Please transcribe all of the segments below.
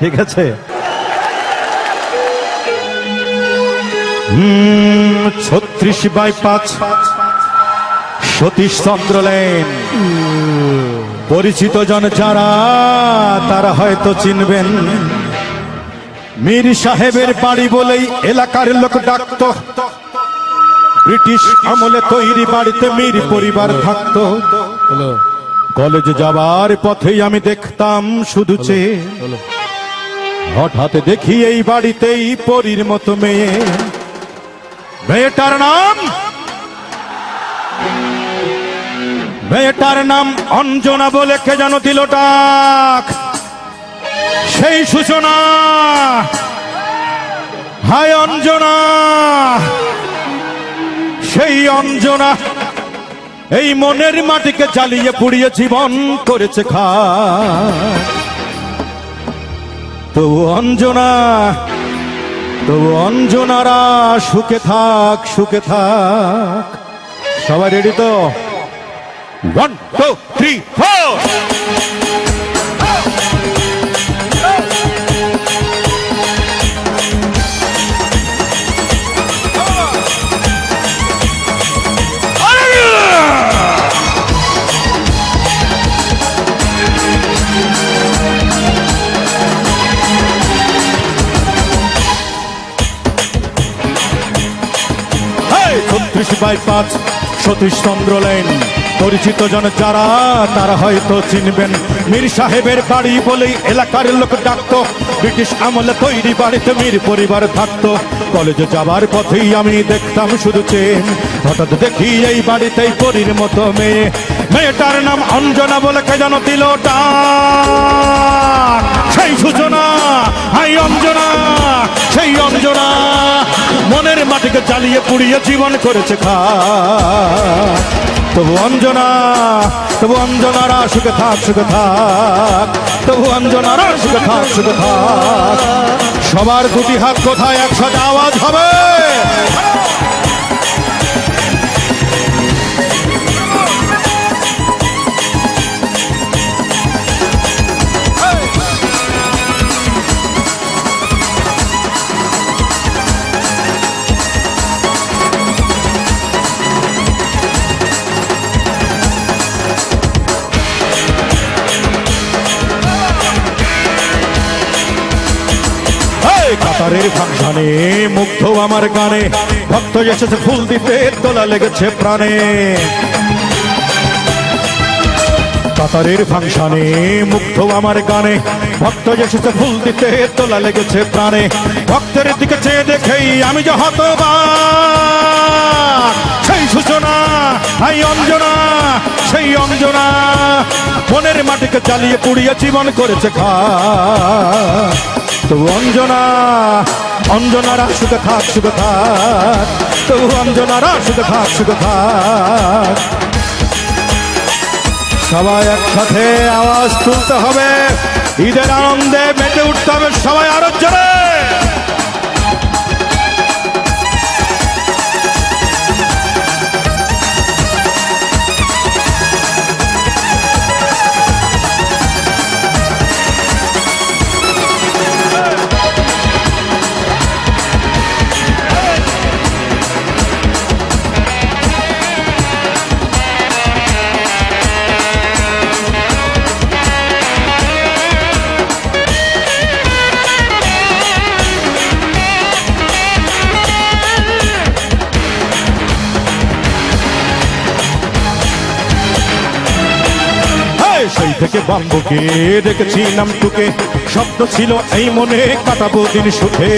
ঠিক আছে? ছত্রিশ বাই পাঁচ। সতীশ চন্দ্র লেন। পরিচিত জন যারা তারা হয়তো চিনবেন। মীর সাহেবের বাড়ি বলেই এলাকার লোক ডাকত। ব্রিটিশ আমলে তৈরি বাড়িতে মীর পরিবার থাকতো। কলেজ যাবার পথেই আমি দেখতাম শুধু চেয়ে। হঠাৎ দেখি এই বাড়িতেই পরীর মতো মেয়ে। মেয়েটার নাম? মেয়েটার নাম অঞ্জনা বলে কে যেন দিল ডাক? সেই সূচনা। হায় অঞ্জনা। সেই অঞ্জনা। এই মনের মাটিকে জ্বালিয়ে পুড়িয়ে জীবন করেছে খা তো অঞ্জনা, তবু অঞ্জনারা সুখে থাক সুখে থাক। সবাই রেডি তো? ওয়ান টু থ্রি ফোর ছত্রিশ বাই পাঁচ, সতীশ চন্দ্র লেন। পরিচিত জন যারা, তারা হয়তো চিনবেন। মীর সাহেবের বাড়ি বলেই এলাকার লোক ডাকত। ব্রিটিশ আমলে তৈরি বাড়িতে মীর পরিবার থাকত। কলেজে যাবার পথেই আমি দেখতাম শুধু চেন। হঠাৎ দেখি এই বাড়িতেই পরীর মতো মেয়ে। মেয়েটার নাম অঞ্জনা বলে কে যেন দিল সেই সূচনা, হাই অঞ্জনা, সেই অঞ্জনা। মনের মাটিকে চালিয়ে পুড়িয়ে জীবন করেছে খা। তবু অঞ্জনা, তবু অঞ্জনারা সুখে থাক সুখে থাক। তবু অঞ্জনারা সুখে থাক সুখে থাক। সবার দুটি হাত কোথায়? একসাথে আওয়াজ হবে। কাতারের ফাংশনে মুগ্ধ আমার গানে। ভক্ত এসেছে ফুল দিতে তোলা লেগেছে প্রাণে। কাতারের ফাংশনে মুগ্ধ আমার গানে। ভক্ত এসেছে ফুল দিতে তোলা লেগেছে প্রাণে। ভক্তের দিকে চেয়ে দেখেই আমি যে হতবাক। সেই সূচনা, হাই অঞ্জনা, সেই অঞ্জনা। মনের মাটিকে চালিয়ে পুড়িয়ে জীবন করেছে খা তবু অঞ্জনা, অঞ্জনারা সুখে খাক সুখে খাক তবু অঞ্জনারা সুখে খাক সুখে খাক সবাই একসাথে আওয়াজ তুলতে হবে। ঈদের আনন্দে মেতে উঠতে হবে সবাই আরও জোরে। থেকে বাম্বুকে দেখেছি নামটুকে। শব্দ ছিল এই মনে, কাটাবো দিন সুখে।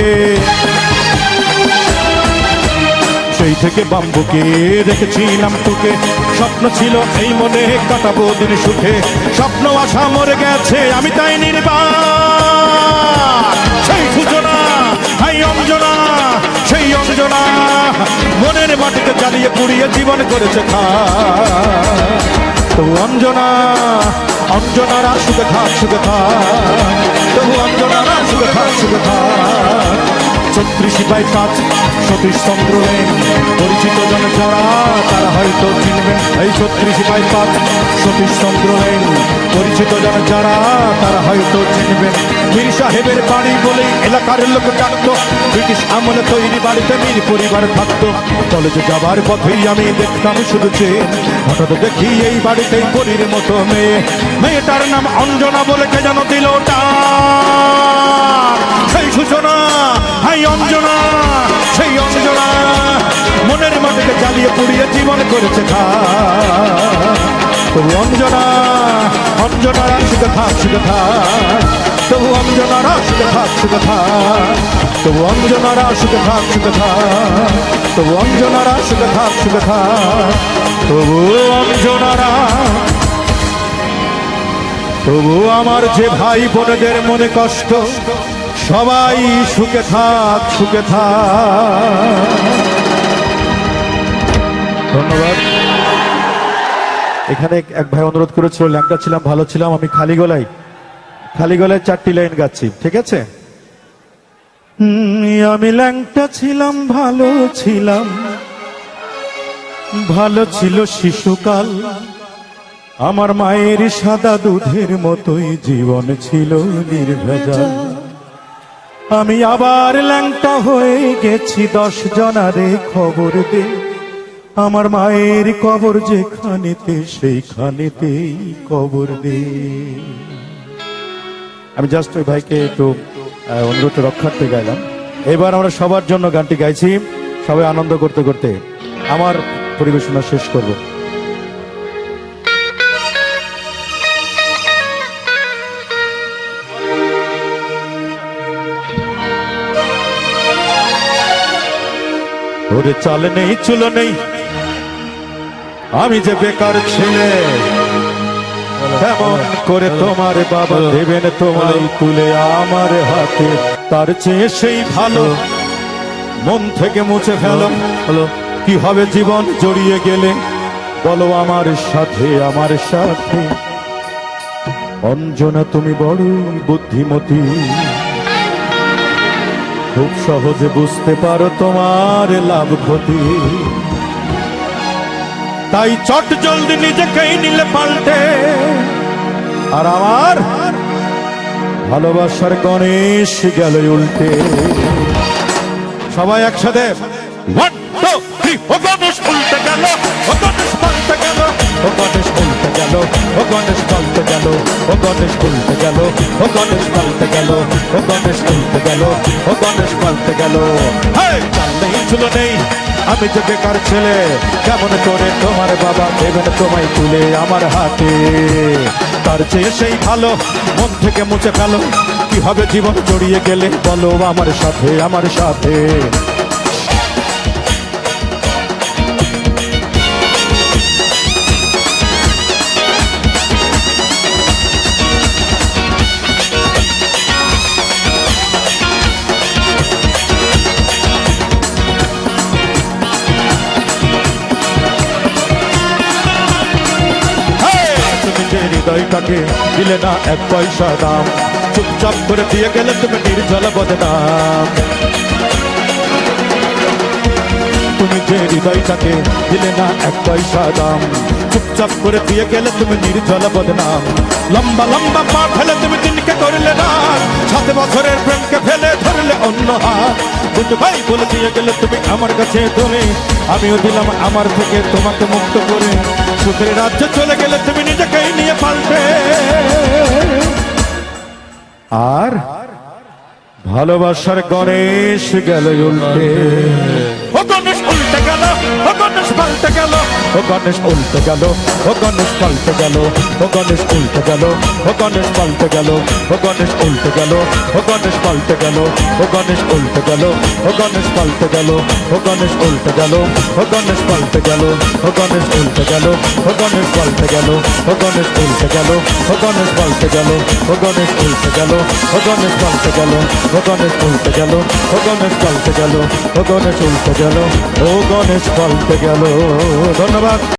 সেই থেকে বাম্বুকে দেখেছি নামটুকে। স্বপ্ন ছিল এই মনে, কাটাবো দিন সুখে। স্বপ্ন আশা মরে গেছে, আমি তাই নির্বাণ। সেই সূচনা হাই অঞ্জনা, সেই অঞ্জনা মনের মাটিতে জ্বালিয়ে পুড়িয়ে জীবন করেছে খা তবু অঞ্জনা অঞ্জনারা সুখ থাক সুখে থাক। তবু অঞ্জনারা সুখ থাক সুখে থাক। ছত্রিশ বাই পাঁচ, সতীশ চন্দ্র লেন পরিচিত জন যারা, তারা হয়তো চিনবেন। এই ছত্রিশ বাই পাঁচ, সতীশ চন্দ্র লেন পরিচিত জন যারা, তারা হয়তো চিনবেন। মীর সাহেবের বাড়ি বলেই এলাকার লোক ডাকত ব্রিটিশ আমলে তৈরি বাড়িতে মীর পরিবার থাকতো। কলেজে যাবার পথেই আমি দেখতাম শুধু চেয়ে হঠাৎ দেখি এই বাড়িতেই পরীর মতো মেয়ে। মেয়েটার নাম অঞ্জনা বলে কে যেন দিল। সেই সূচনা, হাই অঞ্জনা, সেই অঞ্জনা মনের মাটিকে জ্বালিয়ে পুড়িয়ে জীবন করেছে খা তবু অঞ্জনা অঞ্জনারা সুখে থাক সুখে তবু অঞ্জনারা সুখে থাক সুখে তবু অঞ্জনারা সুখে থাক সুখে তবু অঞ্জনারা সুখে থাক সুখে তবু অঞ্জনারা তবু আমার যে ভাই বোনেদের মনে কষ্ট সবাই সুখে থাক সুখে থাক। ধন্যবাদ। এখানে এক ভাই অনুরোধ করেছিল, ল্যাংটা ছিলাম, ভালো ছিলাম, আমি খালি গলায় খালি গলায় চারটি লাইন গাচ্ছি, ঠিক আছে? আমি ল্যাংটা ছিলাম, ভালো ছিলাম, ভালো ছিল শিশুকাল। আমার মায়ের সাদা দুধের মতোই জীবন ছিল নির্ভেজাল। আমি আবার ল্যাংটা হয়ে গেছি দশ জনারে খবর দে আমার মায়ের কবর যেখানেতে সেইখানেতেই কবর দে আমি জাস্ট ওই ভাইকে একটু অনুরোধ রক্ষার্থে গাইলাম। এবার আমরা সবার জন্য গানটি গাইছি। সবাই আনন্দ করতে করতে আমার পরিবেশনা শেষ করব। ওরে চাল নেই চুলো নেই। আমি যে বেকার ছেলে কেমন করে তোমার বাবা দেবেন তোমায় তুলে আমার হাতে। তার চেয়ে সেই ভালো মন থেকে মুছে ফেলো। কি হবে জীবন জড়িয়ে গেলে? বলো আমার সাথে আমার সাথে। অঞ্জনা তুমি বড় বুদ্ধিমতী। খুব সহজে বুঝতে পারো তোমার লাভ ক্ষতি। তাই চট জলদি নিজেকেই নিলে পাল্টে। আর আমার ভালোবাসার গণেশ গেল উল্টে। সবাই একসাথে। উল্টে গেল। ও গণেশ উল্টে গেল, ও গণেশ পাল্টে গেল, ও গণেশ উল্টে গেল, ও গণেশ পাল্টে গেল, ও গণেশ উল্টে গেল, ও গণেশ পাল্টে গেল। নেই চুলো নেই, আমি যে বেকার ছেলে, কেমন করে তোমার বাবা দেবেন তোমায় তুলে আমার হাতে? তার চেয়ে সেই ভালো, মন থেকে মুছে ফেলো, কি হবে জীবন জড়িয়ে গেলে বলো আমার সাথে আমার সাথে? হৃদয়টাকে দিলে না এক পয়সা দাম। চুপচাপ করে দিয়ে গেলে তুমি নির্জল বদনাম তুমি যে হৃদয়টাকে দিলে না এক পয়সা দাম। চুপচাপ করে দিয়ে গেলে তুমি নির্জল বদনাম লম্বা লম্বা পা ফেলে তুমি দিনকে করলে না। সাত বছরের প্রেমকে ফেলে ধরলে অন্য হাত। ভাই, বলে দিয়ে গেলে তুমি আমার কাছে তুমি আমিও দিলাম আমার থেকে তোমাকে মুক্ত করে। সুখের রাজ্যে চলে গেলে তুমি নিজেকেই নিয়ে পাল্টে। আর ভালোবাসার গণেশ গেল উল্টে। গেল ও গণেশ পাল্টে গেল ও গণেশ উল্টে গেল ও গণেশ পাল্টে গেল ও গণেশ উল্টে গেল ও গণেশ পাল্টে গেল ও গণেশ উল্টে গেল ও গণেশ পাল্টে গেল ও গণেশ উল্টে গেল ও গণেশ পাল্টে গেল ও গণেশ উল্টে গেল ও গণেশ পাল্টে গেল ও গণেশ উল্টে গেল ও গণেশ পাল্টে গেল ও গণেশ উল্টে গেল ও গণেশ পাল্টে গেল ও গণেশ উল্টে গেল ও গণেশ পাল্টে গেল ও গণেশ উল্টে গেল ও গণেশ পাল্টে গেল ও গণেশ উল্টে গেল ও গণেশ পাল্টে গেল। ধন্যবাদ।